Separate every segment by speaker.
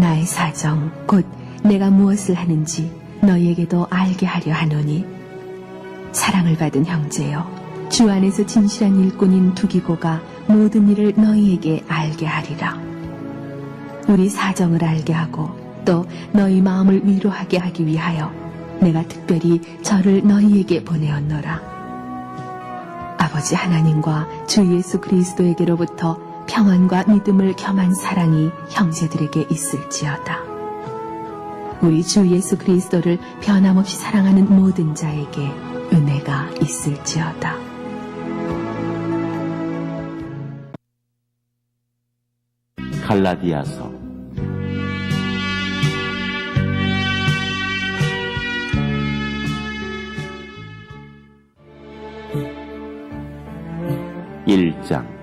Speaker 1: 나의 사정, 곧 내가 무엇을 하는지 너희에게도 알게 하려 하노니 사랑을 받은 형제여 주 안에서 진실한 일꾼인 두기고가 모든 일을 너희에게 알게 하리라. 우리 사정을 알게 하고 또 너희 마음을 위로하게 하기 위하여 내가 특별히 저를 너희에게 보내었노라. 아버지 하나님과 주 예수 그리스도에게로부터 평안과 믿음을 겸한 사랑이 형제들에게 있을지어다. 우리 주 예수 그리스도를 변함없이 사랑하는 모든 자에게 은혜가 있을지어다.
Speaker 2: 갈라디아서 일장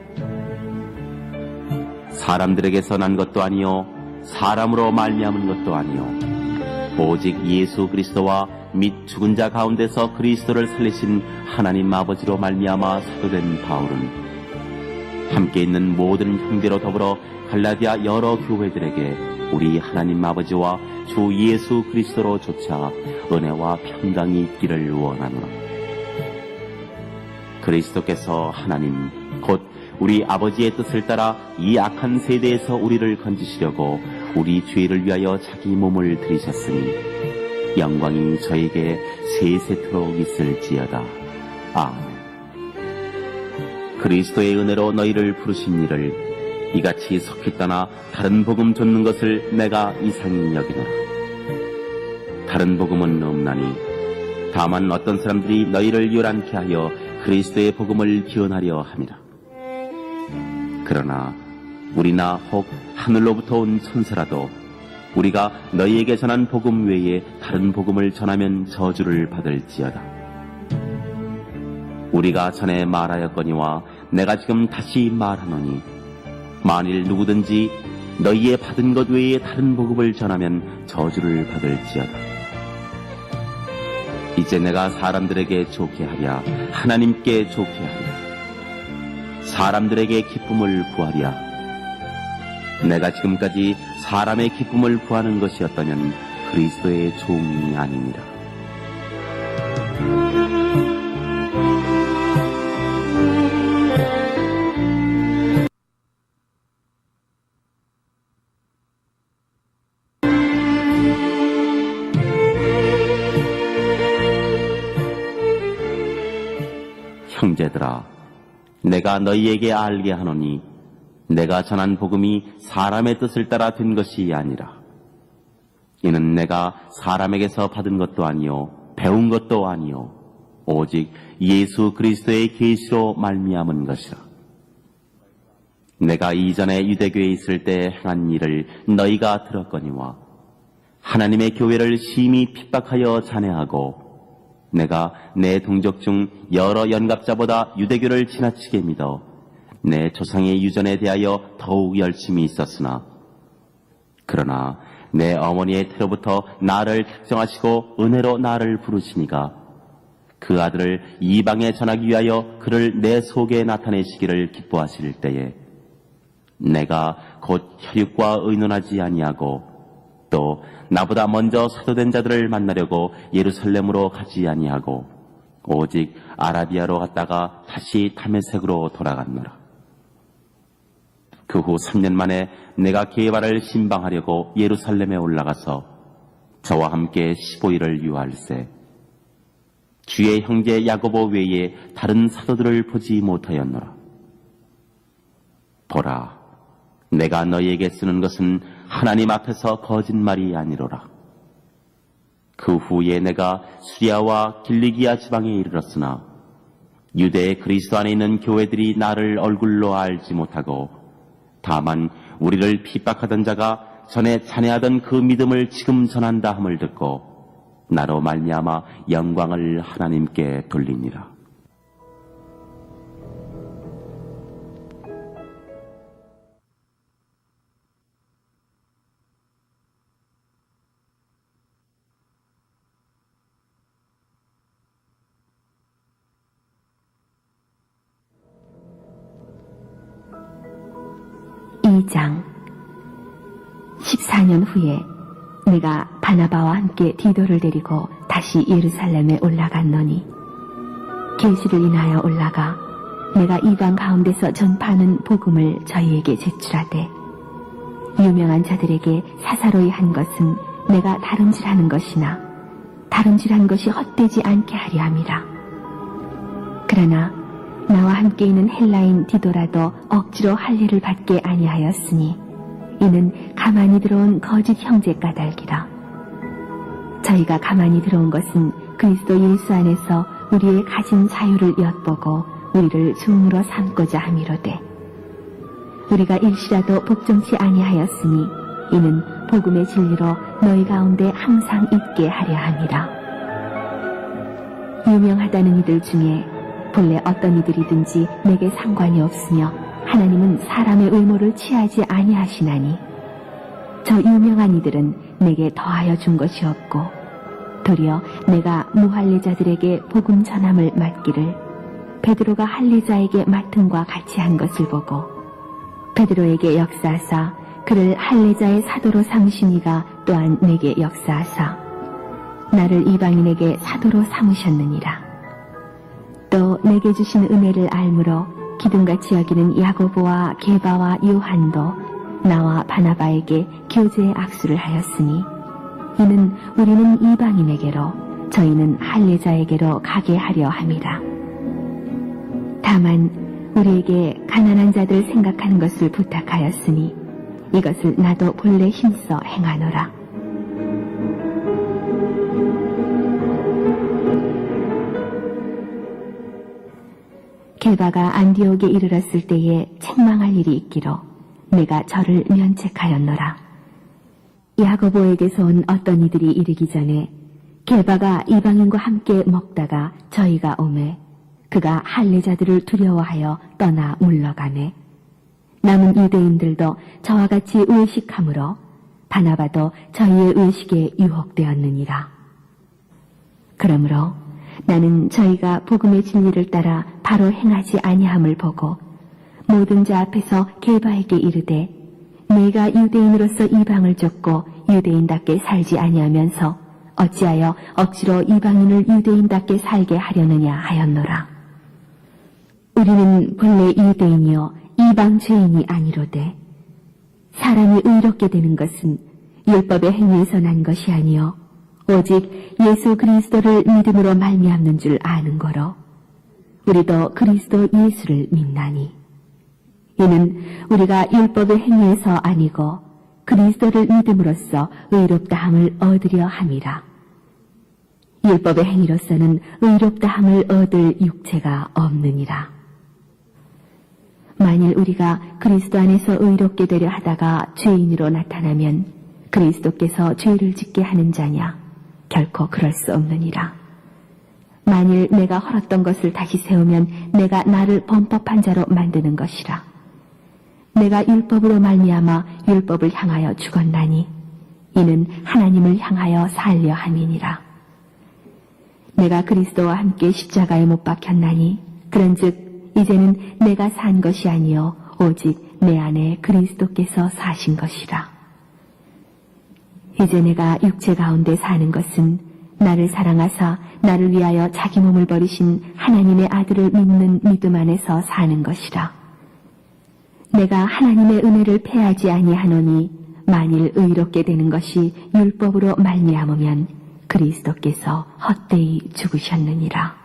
Speaker 2: 사람들에게서 난 것도 아니요 사람으로 말미암은 것도 아니요 오직 예수 그리스도와 및 죽은 자 가운데서 그리스도를 살리신 하나님 아버지로 말미암아 사도된 바울은 함께 있는 모든 형제로 더불어 갈라디아 여러 교회들에게 우리 하나님 아버지와 주 예수 그리스도로 조차 은혜와 평강이 있기를 원하노라. 그리스도께서 하나님 곧 우리 아버지의 뜻을 따라 이 악한 세대에서 우리를 건지시려고 우리 죄를 위하여 자기 몸을 들이셨으니 영광이 저에게 세세토록 있을지어다. 아멘. 그리스도의 은혜로 너희를 부르신 일을 이같이 석희 떠나 다른 복음 좇는 것을 내가 이상히 여기노라. 다른 복음은 없나니 다만 어떤 사람들이 너희를 요란케 하여 그리스도의 복음을 기원하려 함이라. 그러나 우리나 혹 하늘로부터 온 천사라도 우리가 너희에게 전한 복음 외에 다른 복음을 전하면 저주를 받을지어다. 우리가 전에 말하였거니와 내가 지금 다시 말하노니 만일 누구든지 너희의 받은 것 외에 다른 복음을 전하면 저주를 받을지어다. 이제 내가 사람들에게 좋게 하랴 하나님께 좋게 하랴 사람들에게 기쁨을 구하랴 내가 지금까지 사람의 기쁨을 구하는 것이었다면 그리스도의 종이 아니니라. 형제들아, 내가 너희에게 알게 하노니 내가 전한 복음이 사람의 뜻을 따라 된 것이 아니라 이는 내가 사람에게서 받은 것도 아니요 배운 것도 아니요 오직 예수 그리스도의 계시로 말미암은 것이라. 내가 이전에 유대교에 있을 때 행한 일을 너희가 들었거니와 하나님의 교회를 심히 핍박하여 잔해하고 내가 내 동족 중 여러 연갑자보다 유대교를 지나치게 믿어 내 조상의 유전에 대하여 더욱 열심히 있었으나 그러나 내 어머니의 태로부터 나를 택정하시고 은혜로 나를 부르시니가 그 아들을 이방에 전하기 위하여 그를 내 속에 나타내시기를 기뻐하실 때에 내가 곧 혈육과 의논하지 아니하고 또 나보다 먼저 사도된 자들을 만나려고 예루살렘으로 가지 아니하고 오직 아라비아로 갔다가 다시 다메색으로 돌아갔노라. 그 후 3년 만에 내가 게바를 신방하려고 예루살렘에 올라가서 저와 함께 15일을 유할세 주의 형제 야고보 외에 다른 사도들을 보지 못하였노라. 보라, 내가 너희에게 쓰는 것은 하나님 앞에서 거짓말이 아니로라. 그 후에 내가 수리아와 길리기아 지방에 이르렀으나 유대의 그리스도 안에 있는 교회들이 나를 얼굴로 알지 못하고 다만 우리를 핍박하던 자가 전에 찬해하던 그 믿음을 지금 전한다 함을 듣고 나로 말미암아 영광을 하나님께 돌리니라.
Speaker 1: 이장 14년 후에 내가 바나바와 함께 디도를 데리고 다시 예루살렘에 올라갔노니 계시를 인하여 올라가 내가 이방 가운데서 전파하는 복음을 저희에게 제출하되 유명한 자들에게 사사로이 한 것은 내가 다름질하는 것이나 다름질한 것이 헛되지 않게 하려 함이라. 그러나 나와 함께 있는 헬라인 디도라도 억지로 할례를 받게 아니하였으니 이는 가만히 들어온 거짓 형제 까닭이라. 저희가 가만히 들어온 것은 그리스도 예수 안에서 우리의 가진 자유를 엿보고 우리를 종으로 삼고자 함이로되 우리가 일시라도 복종치 아니하였으니 이는 복음의 진리로 너희 가운데 항상 있게 하려 함이라. 유명하다는 이들 중에 본래 어떤 이들이든지 내게 상관이 없으며 하나님은 사람의 외모를 취하지 아니하시나니 저 유명한 이들은 내게 더하여 준 것이 없고 도리어 내가 무할례자들에게 복음 전함을 맡기를 베드로가 할례자에게 맡음과 같이 한 것을 보고 베드로에게 역사하사 그를 할례자의 사도로 삼으시니가 또한 내게 역사하사 나를 이방인에게 사도로 삼으셨느니라. 또 내게 주신 은혜를 알므로 기둥같이 여기는 야고보와 게바와 요한도 나와 바나바에게 교제의 악수를 하였으니 이는 우리는 이방인에게로 저희는 할례자에게로 가게 하려 함이라. 다만 우리에게 가난한 자들 생각하는 것을 부탁하였으니 이것을 나도 본래 힘써 행하노라. 게바가 안디옥에 이르렀을 때에 책망할 일이 있기로 내가 저를 면책하였노라. 야고보에게서 온 어떤 이들이 이르기 전에 게바가 이방인과 함께 먹다가 저희가 오매 그가 할례자들을 두려워하여 떠나 물러가네. 남은 유대인들도 저와 같이 의식함으로 바나바도 저희의 의식에 유혹되었느니라. 그러므로 나는 저희가 복음의 진리를 따라 바로 행하지 아니함을 보고 모든 자 앞에서 게바에게 이르되 내가 유대인으로서 이방을 쫓고 유대인답게 살지 아니하면서 어찌하여 억지로 이방인을 유대인답게 살게 하려느냐 하였노라. 우리는 본래 유대인이요 이방 죄인이 아니로되 사람이 의롭게 되는 것은 율법의 행위에서 난 것이 아니요 오직 예수 그리스도를 믿음으로 말미암는 줄 아는 거로 우리도 그리스도 예수를 믿나니 이는 우리가 율법의 행위에서 아니고 그리스도를 믿음으로써 의롭다함을 얻으려 함이라. 율법의 행위로서는 의롭다함을 얻을 육체가 없느니라. 만일 우리가 그리스도 안에서 의롭게 되려 하다가 죄인으로 나타나면 그리스도께서 죄를 짓게 하는 자냐? 결코 그럴 수 없느니라. 만일 내가 헐었던 것을 다시 세우면 내가 나를 범법한 자로 만드는 것이라. 내가 율법으로 말미암아 율법을 향하여 죽었나니 이는 하나님을 향하여 살려 함이니라. 내가 그리스도와 함께 십자가에 못 박혔나니 그런즉 이제는 내가 산 것이 아니요 오직 내 안에 그리스도께서 사신 것이라. 이제 내가 육체 가운데 사는 것은 나를 사랑하사 나를 위하여 자기 몸을 버리신 하나님의 아들을 믿는 믿음 안에서 사는 것이라. 내가 하나님의 은혜를 패하지 아니하노니 만일 의롭게 되는 것이 율법으로 말미암으면 그리스도께서 헛되이 죽으셨느니라.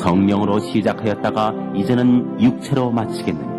Speaker 2: 성령으로 시작하였다가 이제는 육체로 마치겠느냐